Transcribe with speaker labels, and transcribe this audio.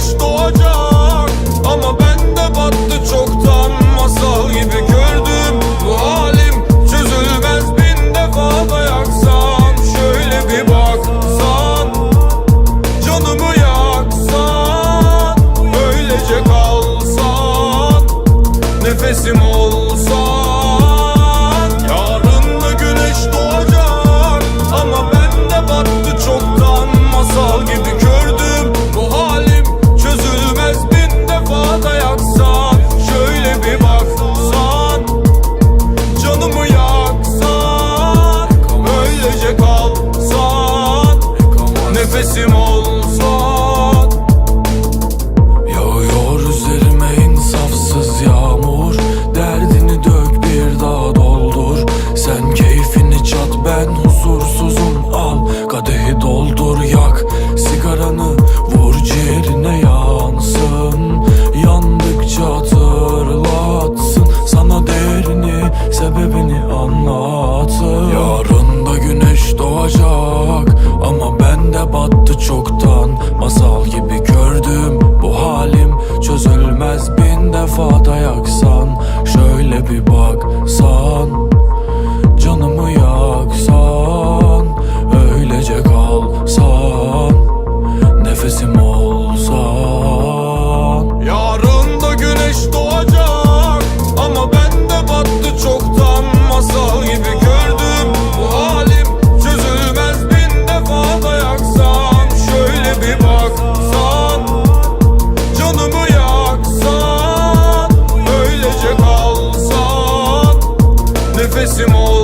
Speaker 1: güneş doğacak. Ama ben de battı çoktan masal gibi gördüm. Bu halim çözülmez bin defa dayaksan Şöyle bir baksan Canımı yaksan. Öylece kalsan Nefesim kusursuzum al Kadehi doldur yak Sigaranı vur ciğerine yansın. Yandıkça hatırlatsın Sana değerini sebebini anlatın Yarın da güneş doğacak Ama bende battı çoktan Masal gibi Весімо